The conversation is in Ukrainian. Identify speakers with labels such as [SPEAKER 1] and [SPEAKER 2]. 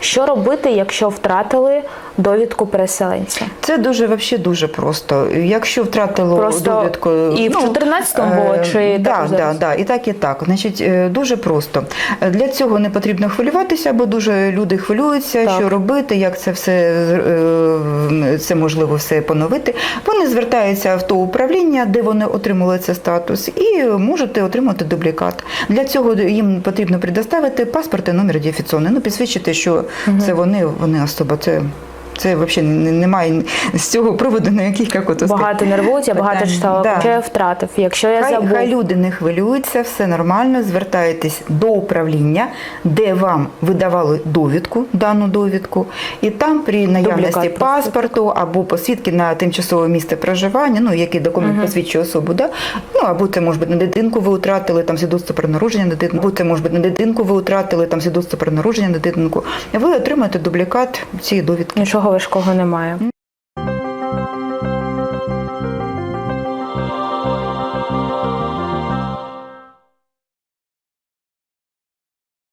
[SPEAKER 1] Що робити, якщо втратили довідку переселенця?
[SPEAKER 2] Це дуже вообще дуже просто. Якщо втратило
[SPEAKER 1] Просто
[SPEAKER 2] довідку
[SPEAKER 1] і в 14-му було,
[SPEAKER 2] е,
[SPEAKER 1] чи
[SPEAKER 2] да,
[SPEAKER 1] також
[SPEAKER 2] да, да, і так, і так. Значить, е, дуже просто. Для цього не потрібно хвилюватися, бо дуже люди хвилюються,
[SPEAKER 1] Так.
[SPEAKER 2] що робити, як це все е, це можливо все поновити. Вони звертаються в то управління, де вони отримали цей статус, і можете отримати дублікат. Для цього їм потрібно предоставити паспорт і номер ідентифікаційний, ну підсвідчити, що це вони, вони особа. Це це взагалі немає з цього приводу ніяких як ото
[SPEAKER 1] Багато нервуються, багато
[SPEAKER 2] питань.
[SPEAKER 1] читала.
[SPEAKER 2] Да.
[SPEAKER 1] Я втратив, якщо я
[SPEAKER 2] Хай,
[SPEAKER 1] забув.
[SPEAKER 2] хай люди не хвилюються, все нормально. Звертайтесь до управління, де вам видавали довідку, дану довідку, і там при наявності
[SPEAKER 1] Дублікат просто.
[SPEAKER 2] паспорту або посвідки на тимчасове місце проживання, ну який документ посвідчує особу, да? ну або це може бути на дитинку, ви втратили там свідоцтво про народження на дитинку, або це може бути на дитинку, ви втратили там свідоцтво про народження на дитинку. Ви отримаєте дублікат цієї довідки.
[SPEAKER 1] Нічого важкого немає.